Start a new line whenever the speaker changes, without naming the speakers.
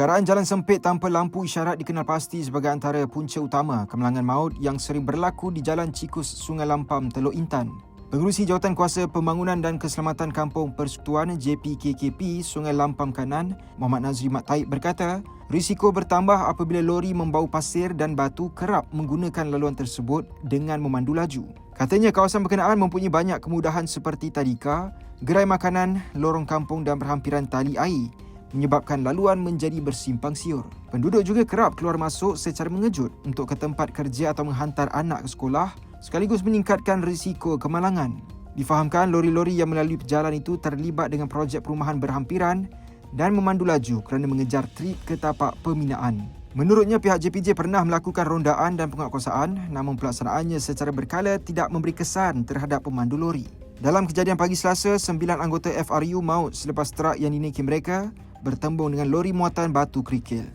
Keadaan jalan sempit tanpa lampu isyarat dikenal pasti sebagai antara punca utama kemalangan maut yang sering berlaku di Jalan Cikus, Sungai Lampam, Teluk Intan. Pengurusi Jawatan Kuasa Pembangunan dan Keselamatan Kampung Persekutuan JPKKP Sungai Lampam Kanan, Muhammad Nazri Mat Taib berkata, risiko bertambah apabila lori membau pasir dan batu kerap menggunakan laluan tersebut dengan memandu laju. Katanya kawasan berkenaan mempunyai banyak kemudahan seperti tadika, gerai makanan, lorong kampung dan berhampiran tali air menyebabkan laluan menjadi bersimpang siur. Penduduk juga kerap keluar masuk secara mengejut untuk ke tempat kerja atau menghantar anak ke sekolah sekaligus meningkatkan risiko kemalangan. Difahamkan lori-lori yang melalui perjalanan itu terlibat dengan projek perumahan berhampiran dan memandu laju kerana mengejar trip ke tapak pembinaan. Menurutnya pihak JPJ pernah melakukan rondaan dan penguatkuasaan namun pelaksanaannya secara berkala tidak memberi kesan terhadap pemandu lori. Dalam kejadian pagi Selasa, sembilan anggota FRU maut selepas truk yang dinaiki mereka bertembung dengan lori muatan batu kerikil.